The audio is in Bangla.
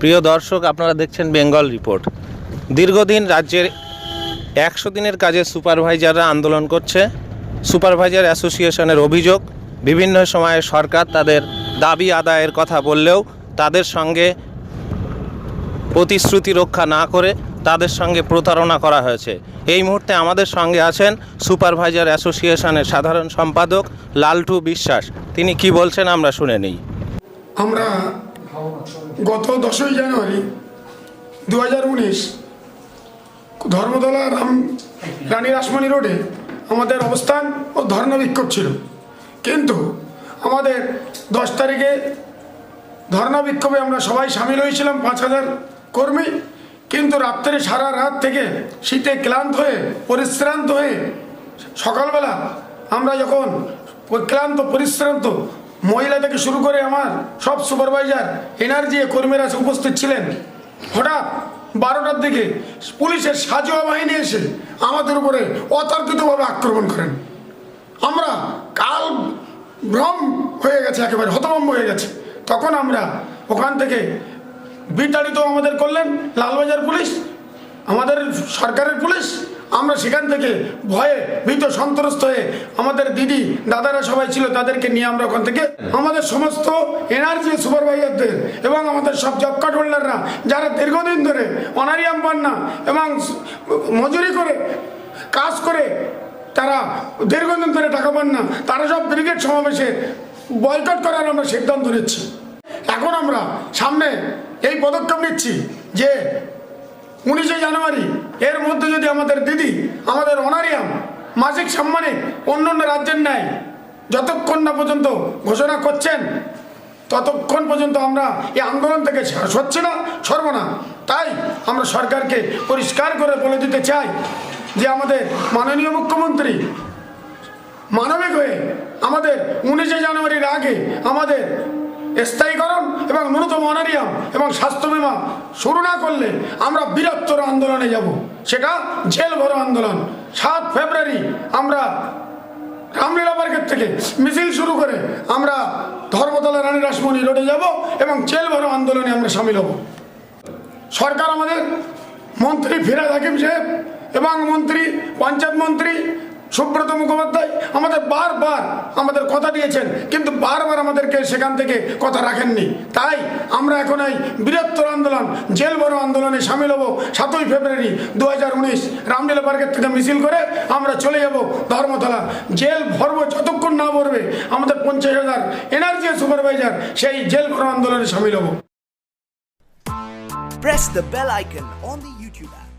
প্রিয় দর্শক, আপনারা দেখছেন বেঙ্গল রিপোর্ট। দীর্ঘদিন রাজ্যের একশো দিনের কাজে সুপারভাইজাররা আন্দোলন করছে। সুপারভাইজার অ্যাসোসিয়েশনের অভিযোগ, বিভিন্ন সময়ে সরকার তাদের দাবি আদায়ের কথা বললেও তাদের সঙ্গে প্রতিশ্রুতি রক্ষা না করে তাদের সঙ্গে প্রতারণা করা হয়েছে। এই মুহূর্তে আমাদের সঙ্গে আছেন সুপারভাইজার অ্যাসোসিয়েশনের সাধারণ সম্পাদক লালটু বিশ্বাস। তিনি কি বলছেন আমরা শুনে নিই। আমরা গত দশই জানুয়ারি দু হাজার উনিশ ধর্মতলা রাম রানী রাসমণি রোডে আমাদের অবস্থান ও ধর্ণা বিক্ষোভ ছিল। কিন্তু আমাদের দশ তারিখে ধর্ণা বিক্ষোভে আমরা সবাই সামিল হয়েছিলাম পাঁচ হাজার কর্মী। কিন্তু রাত্রে সারা রাত থেকে শীতে ক্লান্ত হয়ে, পরিশ্রান্ত হয়ে সকালবেলা আমরা যখন ক্লান্ত, পরিশ্রান্ত মহিলা থেকে শুরু করে আমার সব সুপারভাইজার, এনার্জি কর্মীরা উপস্থিত ছিলেন। হঠাৎ বারোটার দিকে পুলিশের সাজোয়া বাহিনী এসে আমাদের উপরে অতর্কিতভাবে আক্রমণ করেন। আমরা কাল ভ্রম হয়ে গেছে, একেবারে হতভম্ব হয়ে গেছে। তখন আমরা ওখান থেকে বিতাড়িত আমাদের করলেন, লালবাজার পুলিশ, আমাদের সরকারের পুলিশ আমরা সেখান থেকে ভয়ে ভীত সন্ত্রস্ত হয়ে আমাদের দিদি, দাদারা সবাই ছিল, তাদেরকে নিয়ে আমরা ওখান থেকে আমাদের সমস্ত এনার্জি সুপারভাইজারদের এবং আমাদের সব জব কার্ড হোল্ডাররা যারা দীর্ঘদিন ধরে অনারিয়াম পান না এবং মজুরি করে, কাজ করে তারা দীর্ঘদিন ধরে টাকা পান না, তারা সব ব্রিগেড সমাবেশে বয়কট করার আমরা সিদ্ধান্ত নিচ্ছি। এখন আমরা সামনে এই পদক্ষেপ নিচ্ছি যে উনিশে জানুয়ারি এর মধ্যে যদি আমাদের দিদি, আমাদের অনারিয়াম, মাসিক সম্মানে অন্য অন্য রাজ্যের ন্যায় যতক্ষণ না পর্যন্ত ঘোষণা করছেন, ততক্ষণ পর্যন্ত আমরা এই আন্দোলন থেকে সরছি না, সরব না। তাই আমরা সরকারকে পরিষ্কার করে বলে দিতে চাই যে আমাদের মাননীয় মুখ্যমন্ত্রী মানবিক হয়ে আমাদের উনিশে জানুয়ারির আগে আমাদের স্থায়ীকরণ এবং ন্যূনতম অনারিয়াম এবং স্বাস্থ্য বিমা শুরু না করলে আমরা বৃহত্তর আন্দোলনে যাব। সেটা জেল ভরো আন্দোলন। সাত ফেব্রুয়ারি আমরা রামলীলা মার্কেট থেকে মিছিল শুরু করে আমরা ধর্মতলা রানী রাসমণি রোডে যাব এবং জেল ভরো আন্দোলনে আমরা সামিল হব। সরকার আমাদের মন্ত্রী ফিরাদ হাকিম সাহেব এবং মন্ত্রী, পঞ্চায়েত মন্ত্রী সুব্রত মুখোপাধ্যায় আমাদের বারবার আমাদের কথা দিয়েছেন, কিন্তু বারবার আমাদেরকে সেখান থেকে কথা রাখেননি। তাই আমরা এখন এই বৃহত্তর আন্দোলন, জেল বড় আন্দোলনে সামিল হব সাতই ফেব্রুয়ারি দু হাজার উনিশ রামলীলা পার্কের থেকে মিছিল করে আমরা চলে যাব ধর্মতলা। জেল ভরব যতক্ষণ না ভরবে আমাদের পঞ্চাশ হাজার এনার্জি সুপারভাইজার সেই জেল ভরো আন্দোলনে সামিল হব। Press the bell icon on the YouTube app.